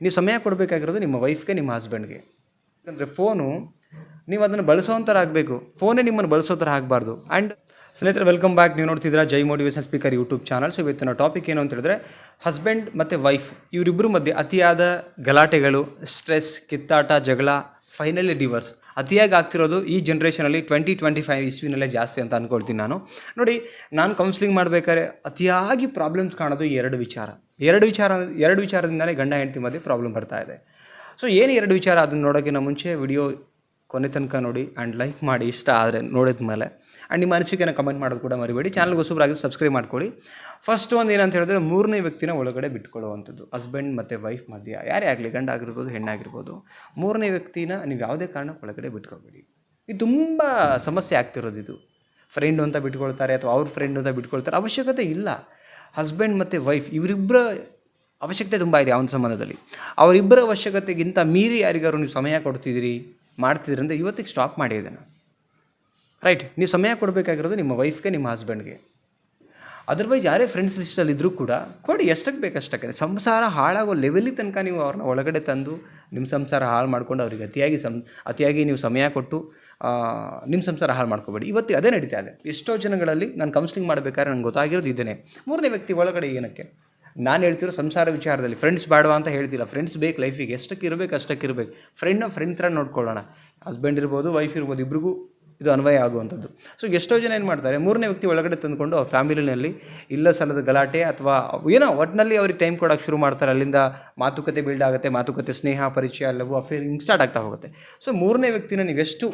ನೀವು ಸಮಯ ಕೊಡಬೇಕಾಗಿರೋದು ನಿಮ್ಮ ವೈಫ್ಗೆ, ನಿಮ್ಮ ಹಸ್ಬೆಂಡ್ಗೆ ಯಾಕಂದರೆ ಫೋನು ನೀವು ಅದನ್ನು ಬಳಸೋ ಥರ ಆಗಬೇಕು ಫೋನೇ ನಿಮ್ಮನ್ನು ಬಳಸೋ ಥರ ಆಗಬಾರ್ದು. ಆ್ಯಂಡ್ ಸ್ನೇಹಿತರೆ ವೆಲ್ಕಮ್ ಬ್ಯಾಕ್ ನೀವು ನೋಡ್ತಿದ್ದೀರಾ Jai motivation speaker YouTube channel so ಇವತ್ತಿನ ಟಾಪಿಕ್ ಏನು ಅಂತ ಹೇಳಿದ್ರೆ ಹಸ್ಬೆಂಡ್ ಮತ್ತು ವೈಫ್ ಇವರಿಬ್ಬರ ಮಧ್ಯೆ ಅತಿಯಾದ ಗಲಾಟೆಗಳು ಸ್ಟ್ರೆಸ್ ಕಿತ್ತಾಟ, ಜಗಳ ಫೈನಲಿ ಡಿವರ್ಸ್ ಅತಿಯಾಗಿ ಆಗ್ತಿರೋದು ಈ ಜನ್ರೇಷನಲ್ಲಿ ಟ್ವೆಂಟಿ ಟ್ವೆಂಟಿ ಫೈವ್ ಇಸ್ವಿನಲ್ಲೇ ಜಾಸ್ತಿ ಅಂತ ಅಂದ್ಕೊಳ್ತೀನಿ ನಾನು. ನೋಡಿ, ನಾನು ಕೌನ್ಸಿಲಿಂಗ್ ಮಾಡಬೇಕಾದ್ರೆ ಅತಿಯಾಗಿ ಪ್ರಾಬ್ಲಮ್ಸ್ ಕಾಣೋದು ಎರಡು ವಿಚಾರ. ಎರಡು ವಿಚಾರ, ಎರಡು ವಿಚಾರದಿಂದಲೇ ಗಂಡ, ಹೆಂಡತಿ ಮಧ್ಯೆ ಪ್ರಾಬ್ಲಮ್ ಬರ್ತಾ ಇದೆ. ಸೊ ಏನು ಎರಡು ವಿಚಾರ? ಅದನ್ನು ನೋಡೋಕ್ಕಿಂತ ಮುಂಚೆ ವಿಡಿಯೋ ಕೊನೆ ತನಕ ನೋಡಿ ಆ್ಯಂಡ್ ಲೈಕ್ ಮಾಡಿ ಇಷ್ಟ ಆದರೆ ನೋಡಿದ ಮೇಲೆ. ಆ್ಯಂಡ್ ನಿಮ್ಮ ಅನಿಸಿಕೆನ ಕಮೆಂಟ್ ಮಾಡೋದು ಕೂಡ ಮರಿಬೇಡಿ. ಚಾನಲ್ಗೆ ಹೊಸಬರಾಗಿ ಸಬ್ಸ್ಕ್ರೈಬ್ ಮಾಡ್ಕೊಳ್ಳಿ. ಫಸ್ಟ್ ಒಂದು ಏನಂತ ಹೇಳಿದ್ರೆ ಮೂರನೇ ವ್ಯಕ್ತಿನ ಒಳಗಡೆ ಬಿಟ್ಕೊಳ್ಳುವಂಥದ್ದು. ಹಸ್ಬೆಂಡ್ ಮತ್ತು ವೈಫ್ ಮಧ್ಯ. ಯಾರೇ ಆಗಲಿ, ಗಂಡ ಆಗಿರ್ಬೋದು ಹೆಣ್ಣಾಗಿರ್ಬೋದು ಮೂರನೇ ವ್ಯಕ್ತಿನ ನೀವು ಯಾವುದೇ ಕಾರಣಕ್ಕೆ ಒಳಗಡೆ ಬಿಟ್ಕೊಬೇಡಿ. ಇದು ತುಂಬ ಸಮಸ್ಯೆ ಆಗ್ತಿರೋದು ಇದು. ಫ್ರೆಂಡು ಅಂತ ಬಿಟ್ಕೊಳ್ತಾರೆ ಅಥವಾ ಅವ್ರ ಫ್ರೆಂಡು ಅಂತ ಬಿಟ್ಕೊಳ್ತಾರೆ, ಅವಶ್ಯಕತೆ ಇಲ್ಲ. ಹಸ್ಬೆಂಡ್ ಮತ್ತು ವೈಫ್ ಇವರಿಬ್ಬರ ಅವಶ್ಯಕತೆ ತುಂಬ ಇದೆ ಅವನ ಸಂಬಂಧದಲ್ಲಿ. ಅವರಿಬ್ಬರ ಅವಶ್ಯಕತೆಗಿಂತ ಮೀರಿ ಯಾರಿಗಾರು ನೀವು ಸಮಯ ಕೊಡ್ತಿದ್ದೀರಿ? ಮಾಡ್ತಿದ್ದೀರಿ ಅಂದರೆ ಇವತ್ತಿಗೆ ಸ್ಟಾಪ್ ಮಾಡಿ ರೈಟ್ ನೀವು ಸಮಯ ಕೊಡಬೇಕಾಗಿರೋದು ನಿಮ್ಮ ವೈಫ್ಗೆ ನಿಮ್ಮ ಹಸ್ಬೆಂಡ್ಗೆ ಅದರ್ವೈಸ್ ಯಾರೇ ಫ್ರೆಂಡ್ಸ್ ಲಿಸ್ಟಲ್ಲಿ ಇದ್ದರೂ ಕೂಡ ಕೊಡಿ, ಎಷ್ಟಕ್ಕೆ ಬೇಕಷ್ಟಕ್ಕೆ ಸಂಸಾರ ಹಾಳಾಗೋ ಲೆವೆಲಿಗೆ ತನಕ ನೀವು ಅವ್ರನ್ನ ಒಳಗಡೆ ತಂದು ನಿಮ್ಮ ಸಂಸಾರ ಹಾಳು ಮಾಡ್ಕೊಂಡು ಅವ್ರಿಗೆ ಅತಿಯಾಗಿ ಸಂ, ಅತಿಯಾಗಿ ನೀವು ಸಮಯ ಕೊಟ್ಟು ನಿಮ್ಮ ಸಂಸಾರ ಹಾಳು ಮಾಡ್ಕೋಬೇಡಿ. ಇವತ್ತು ಅದೇ ನಡೀತಾ ಇದೆ. ಎಷ್ಟೋ ಜನಗಳಲ್ಲಿ ನಾನು ಕೌನ್ಸಿಲಿಂಗ್ ಮಾಡಬೇಕಾದ್ರೆ ನಂಗೆ ಗೊತ್ತಾಗಿರೋದು ಇದ್ದೇನೆ ಮೂರನೇ ವ್ಯಕ್ತಿ ಒಳಗಡೆ ಏನಕ್ಕೆ? ನಾನು ಹೇಳ್ತಿರೋ ಸಂಸಾರ ವಿಚಾರದಲ್ಲಿ ಫ್ರೆಂಡ್ಸ್ ಬೇಡವಾ ಅಂತ ಹೇಳ್ತಿಲ್ಲ. ಫ್ರೆಂಡ್ಸ್ ಬೇಕು ಲೈಫಿಗೆ ಎಷ್ಟಕ್ಕೆ ಇರಬೇಕು, ಅಷ್ಟಕ್ಕೆ ಇರಬೇಕು. ಫ್ರೆಂಡ್ನ ಫ್ರೆಂಡ್ ಥರ ನೋಡ್ಕೊಳ್ಳೋಣ. ಹಸ್ಬೆಂಡ್ ಇರ್ಬೋದು ವೈಫ್ ಇರ್ಬೋದು, ಇಬ್ರಿಗೂ ಇದು ಅನ್ವಯ ಆಗುವಂಥದ್ದು. ಸೊ ಎಷ್ಟೋ ಜನ ಏನು ಮಾಡ್ತಾರೆ, ಮೂರನೇ ವ್ಯಕ್ತಿ ಒಳಗಡೆ ತಂದುಕೊಂಡು ಅವ್ರ ಫ್ಯಾಮಿಲಿನಲ್ಲಿ ಇಲ್ಲ ಸಲದ ಗಲಾಟೆ ಅಥವಾ ಏನೋ ಒಟ್ಟಿನಲ್ಲಿ ಅವ್ರಿಗೆ ಟೈಮ್ ಕೊಡೋಕೆ ಶುರು ಮಾಡ್ತಾರೆ. ಅಲ್ಲಿಂದ ಮಾತುಕತೆ ಬಿಲ್ಡ್ ಆಗುತ್ತೆ, ಮಾತುಕತೆ, ಸ್ನೇಹ, ಪರಿಚಯ ಎಲ್ಲವೂ ಅಫೇರ್ ಹಿಂಗೆ ಸ್ಟಾರ್ಟ್ ಆಗ್ತಾ ಹೋಗುತ್ತೆ. ಸೊ ಮೂರನೇ ವ್ಯಕ್ತಿನ ನೀವೆಷ್ಟು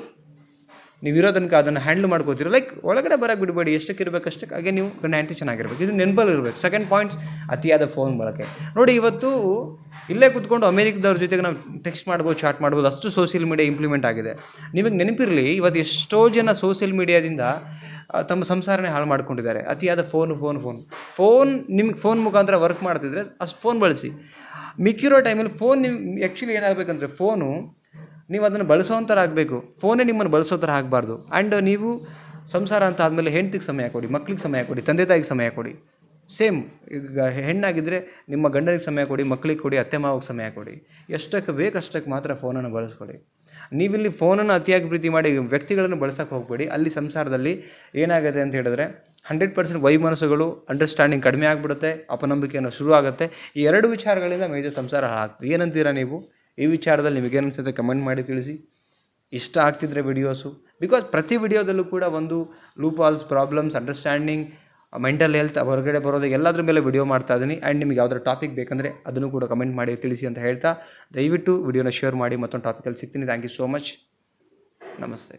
ನೀವು ಇರೋ ತನಕ ಅದನ್ನು ಹ್ಯಾಂಡಲ್ ಮಾಡ್ಕೋತೀರ. ಲೈಕ್ ಒಳಗಡೆ ಬರೋಕ್ಕೆ ಬಿಡಬೇಡಿ. ಎಷ್ಟಕ್ಕೆ ಇರಬೇಕು ಅಷ್ಟಕ್ಕೆ. ಹಾಗೆ ನೀವು ಹೆಂಡತಿ ಚೆನ್ನಾಗಿರ್ಬೇಕು. ಇದು ನೆನಪಲ್ಲಿ ಇರಬೇಕು. ಸೆಕೆಂಡ್ ಪಾಯಿಂಟ್ಸ್ ಅತಿಯಾದ ಫೋನ್ ಬಳಕೆ. ನೋಡಿ, ಇವತ್ತು ಇಲ್ಲೇ ಕೂತ್ಕೊಂಡು ಅಮೇರಿಕದವ್ರ ಜೊತೆಗೆ ನಾವು ಟೆಕ್ಸ್ಟ್ ಮಾಡ್ಬೋದು ಚಾಟ್ ಮಾಡ್ಬೋದು. ಅಷ್ಟು ಸೋಷಿಯಲ್ ಮೀಡಿಯಾ ಇಂಪ್ಲಿಮೆಂಟ್ ಆಗಿದೆ. ನಿಮಗೆ ನೆನಪಿರಲಿ, ಇವತ್ತು ಎಷ್ಟೋ ಜನ ಸೋಷಿಯಲ್ ಮೀಡಿಯಾದಿಂದ ತಮ್ಮ ಸಂಸಾರನೇ ಹಾಳು ಮಾಡ್ಕೊಂಡಿದ್ದಾರೆ. ಅತಿಯಾದ ಫೋನು ಫೋನ್ ಫೋನ್ ಫೋನ್ ನಿಮ್ಗೆ ಫೋನ್ ಮುಖಾಂತರ ವರ್ಕ್ ಮಾಡ್ತಿದ್ರೆ ಅಷ್ಟು ಫೋನ್ ಬಳಸಿ. ಮಿಕ್ಕಿರೋ ಟೈಮಲ್ಲಿ ಫೋನ್ ನಿಮ್ಮ ಆ್ಯಕ್ಚುಲಿ ಏನಾಗಬೇಕಂದ್ರೆ ಫೋನು ನೀವು ಅದನ್ನು ಬಳಸೋ ಥರ ಆಗಬೇಕು. ಫೋನೇ ನಿಮ್ಮನ್ನು ಬಳಸೋ ಥರ ಆಗಬಾರ್ದು. ಆ್ಯಂಡ್ ನೀವು ಸಂಸಾರ ಅಂತ ಆದಮೇಲೆ ಹೆಂಡ್ತಿಗೆ ಸಮಯ ಕೊಡಿ, ಮಕ್ಳಿಗೆ ಸಮಯ ಕೊಡಿ, ತಂದೆ ತಾಯಿಗೆ ಸಮಯ ಕೊಡಿ. ಸೇಮ್ ಈಗ ಹೆಣ್ಣಾಗಿದ್ದರೆ ನಿಮ್ಮ ಗಂಡನಿಗೆ ಸಮಯ ಕೊಡಿ ಮಕ್ಕಳಿಗೆ ಕೊಡಿ, ಅತ್ತೆ ಮಾವಿಗೆ ಸಮಯ ಕೊಡಿ. ಎಷ್ಟಕ್ಕೆ ಬೇಕಷ್ಟಕ್ಕೆ ಮಾತ್ರ ಫೋನನ್ನು ಬಳಸ್ಕೊಡಿ ನೀವಿಲ್ಲಿ ಫೋನನ್ನು ಅತಿಯಾಗಿ ಪ್ರೀತಿ ಮಾಡಿ ವ್ಯಕ್ತಿಗಳನ್ನು ಬಳಸೋಕೆ ಹೋಗಬೇಡಿ. ಅಲ್ಲಿ ಸಂಸಾರದಲ್ಲಿ ಏನಾಗುತ್ತೆ ಅಂತ ಹೇಳಿದ್ರೆ ಹಂಡ್ರೆಡ್ ಪರ್ಸೆಂಟ್ ವೈಮನಸ್ಸುಗಳು ಅಂಡರ್ಸ್ಟ್ಯಾಂಡಿಂಗ್ ಕಡಿಮೆ ಆಗಿಬಿಡುತ್ತೆ, ಅಪನಂಬಿಕೆಯನ್ನು ಶುರು ಆಗುತ್ತೆ ಈ ಎರಡು ವಿಚಾರಗಳಿಂದ ಮೇಜರ್ ಸಂಸಾರ ಹಾಳಾಗ್ತದೆ. ಏನಂತೀರಾ ನೀವು? ಈ ವಿಚಾರದಲ್ಲಿ ನಿಮಗೆ ಅನಿಸುತ್ತೆ ಕಮೆಂಟ್ ಮಾಡಿ ತಿಳಿಸಿ. ಇಷ್ಟ ಆಗ್ತಿದ್ರೆ ವಿಡಿಯೋಸು ಬಿಕಾಸ್ ಪ್ರತಿ ವಿಡಿಯೋದಲ್ಲೂ ಕೂಡ ಒಂದು loop also problems understanding mental health ಹೊರಗಡೆ ಬರೋದು ಎಲ್ಲದ್ರ ಮೇಲೆ ವಿಡಿಯೋ ಮಾಡ್ತಾ ಇದ್ದೀನಿ ಆ್ಯಂಡ್ ನಿಮಗೆ ಯಾವ್ದಾರು ಟಾಪಿಕ್ ಬೇಕಂದರೆ ಅದನ್ನು ಕೂಡ ಕಮೆಂಟ್ ಮಾಡಿ ತಿಳಿಸಿ ಅಂತ ಹೇಳ್ತಾ ದಯವಿಟ್ಟು ವಿಡಿಯೋನ ಶೇರ್ ಮಾಡಿ ಮತ್ತೊಂದು ಟಾಪಿಕಲ್ಲಿ ಸಿಗ್ತೀನಿ. ಥ್ಯಾಂಕ್ ಯು ಸೋ ಮಚ್ ನಮಸ್ತೆ.